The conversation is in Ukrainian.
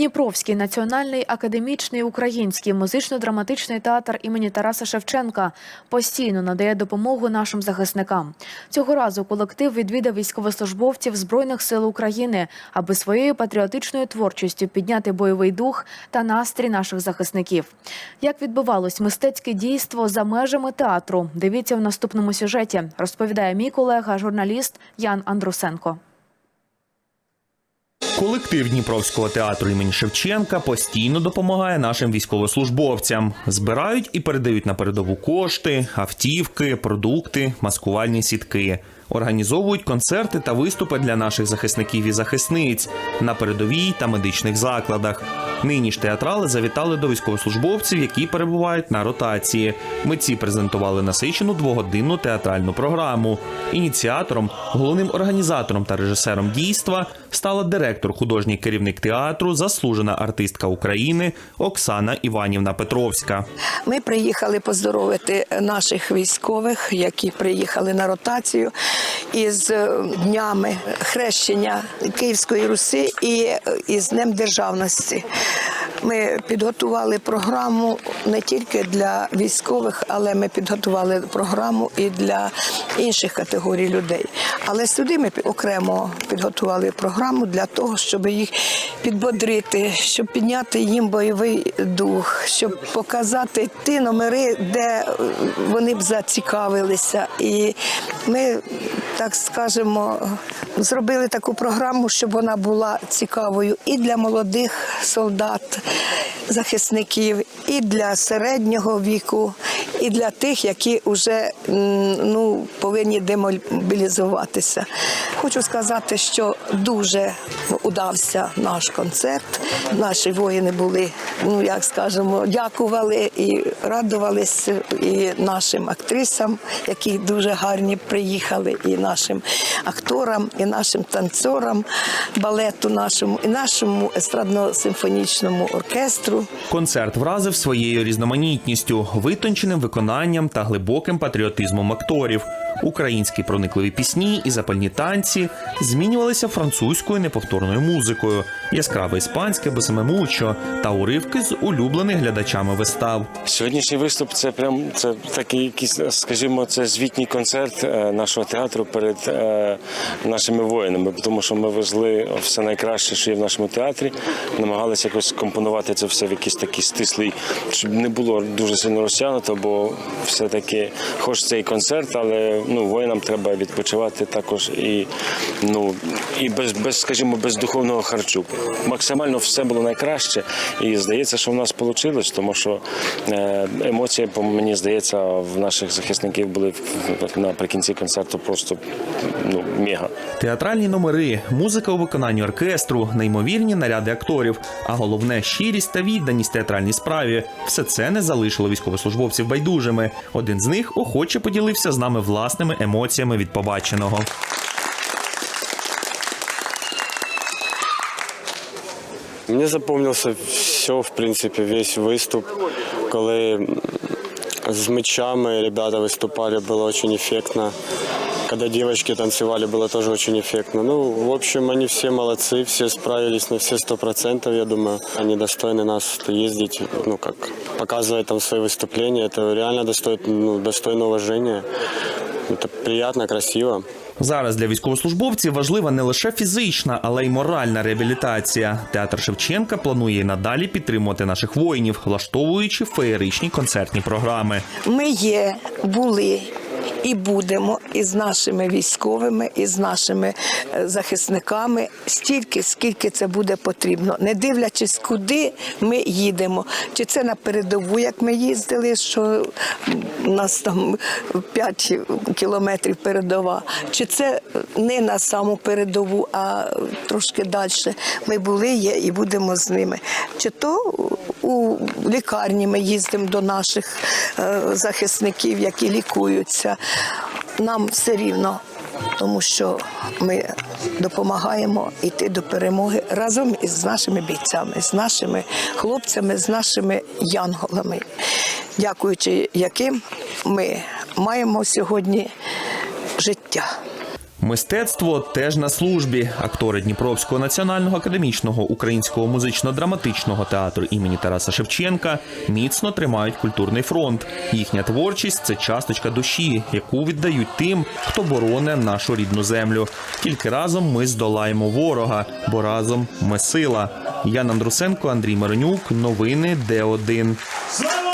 Дніпровський національний академічний український музично-драматичний театр імені Тараса Шевченка постійно надає допомогу нашим захисникам. Цього разу колектив відвідав військовослужбовців Збройних сил України, аби своєю патріотичною творчістю підняти бойовий дух та настрій наших захисників. Як відбувалось мистецьке дійство за межами театру? Дивіться в наступному сюжеті. Розповідає мій колега, журналіст Ян Андрусенко. Колектив Дніпровського театру імені Шевченка постійно допомагає нашим військовослужбовцям. Збирають і передають на передову кошти, автівки, продукти, маскувальні сітки. Організовують концерти та виступи для наших захисників і захисниць на передовій та медичних закладах. Нині ж театрали завітали до військовослужбовців, які перебувають на ротації. Митці презентували насичену двогодинну театральну програму. Ініціатором, головним організатором та режисером дійства стала директор, художній керівник театру, заслужена артистка України Оксана Іванівна Петровська. Ми приїхали поздоровити наших військових, які приїхали на ротацію із е, днями хрещення Київської Руси і е, із Днем Державності. Ми підготували програму не тільки для військових, але ми підготували програму і для інших категорій людей. Але сюди ми окремо підготували програму для того, щоб їх підбодрити, щоб підняти їм бойовий дух, щоб показати ті номери, де е, вони б зацікавилися. І ми, так скажемо, зробили таку програму, щоб вона була цікавою і для молодих солдат, захисників, і для середнього віку, і для тих, які вже ну, повинні демобілізуватися. Хочу сказати, що дуже удався наш концерт. Наші воїни були, ну як скажемо, дякували і радувалися і нашим актрисам, які дуже гарні приїхали, і нашим акторам, і нашим танцорам балету нашому, і нашому естрадно-симфонічному оркестру. Концерт вразив своєю різноманітністю, витонченим та глибоким патріотизмом акторів. Українські проникливі пісні і запальні танці змінювалися французькою неповторною музикою, яскраве іспанське босемемучо та уривки з улюблених глядачами вистав. Сьогоднішній виступ це прям це такий якийсь, скажімо, це звітній концерт е, нашого театру перед е, нашими воїнами, тому що ми везли все найкраще, що є в нашому театрі, намагалися якось компонувати це все в якийсь такий стислий, щоб не було дуже сильно розтягнуто, бо все-таки хоч це і концерт, але ну воїнам треба відпочивати також і ну і без, без скажімо, без духовного харчу. Максимально все було найкраще, і здається, що в нас вийшло, тому що е, емоції, по мені здається, в наших захисників були наприкінці концерту просто ну мега. Театральні номери, музика у виконанні оркестру, неймовірні наряди акторів, а головне щирість та відданість театральній справі. Все це не залишило військовослужбовців байдужими. Один з них охоче поділився з нами власними емоціями від побаченого. Мне запомнился все, в принципе, весь виступ. Коли м, з мечами ребята выступали, было очень эффектно. Когда девочки танцевали, было тоже очень эффектно. Ну, в общем, они все молодцы, все справились на все сто процентов, я думаю. Они достойны нас ездить, ну, как показывать там свои выступления. Это реально достоит, ну, достойно уважения. Это приятно, красиво. Зараз для військовослужбовців важлива не лише фізична, але й моральна реабілітація. Театр Шевченка планує і надалі підтримувати наших воїнів, влаштовуючи феєричні концертні програми. Ми є, були і будемо із нашими військовими, і з нашими е, захисниками стільки, скільки це буде потрібно, не дивлячись, куди ми їдемо. Чи це на передову, як ми їздили, що у нас там 5 кілометрів передова, чи це не на саму передову, а трошки далі. Ми були, є і будемо з ними. Чи то у лікарні ми їздимо до наших е, захисників, які лікуються. Нам все рівно, тому що ми допомагаємо йти до перемоги разом із нашими бійцями, з нашими хлопцями, з нашими янголами, дякуючи яким ми маємо сьогодні життя. Мистецтво теж на службі. Актори Дніпровського національного академічного українського музично-драматичного театру імені Тараса Шевченка міцно тримають культурний фронт. Їхня творчість це часточка душі, яку віддають тим, хто бороне нашу рідну землю. Тільки разом ми здолаємо ворога, бо разом ми сила. Ян Андрусенко, Андрій Миронюк. Новини Д1. Слава